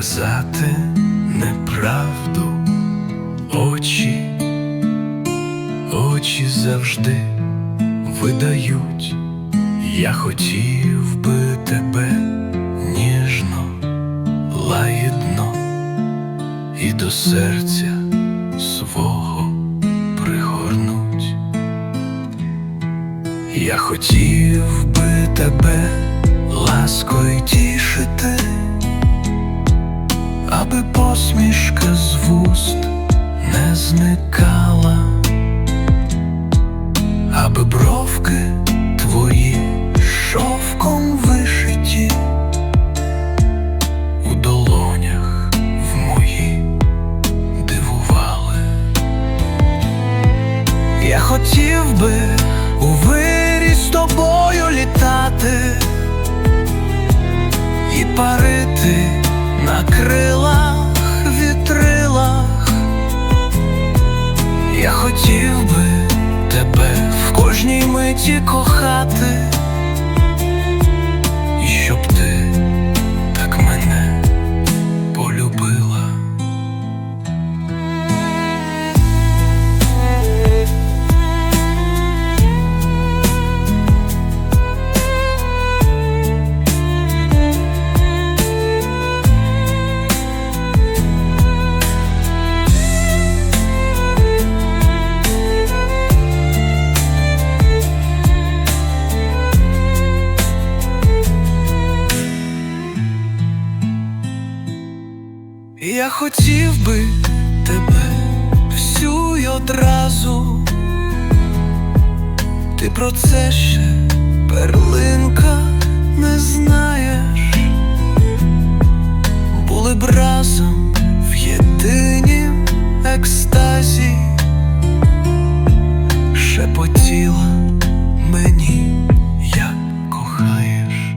Казати неправду. Очі, очі завжди видають. Я хотів би тебе ніжно, лагідно і до серця свого пригорнуть. Я хотів би тебе ласкою тішити, хотів би у вирі з тобою літати і парити на крилах вітрилах. Я хотів би тебе в кожній миті кохати, Я хотів би тебе всю й одразу. Ти про це ще перлинка не знаєш. Були б разом в єдинім екстазі, шепотіла мені, як кохаєш.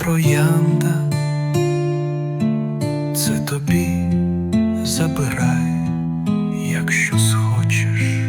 троянда, це тобі забирай, якщо схочеш.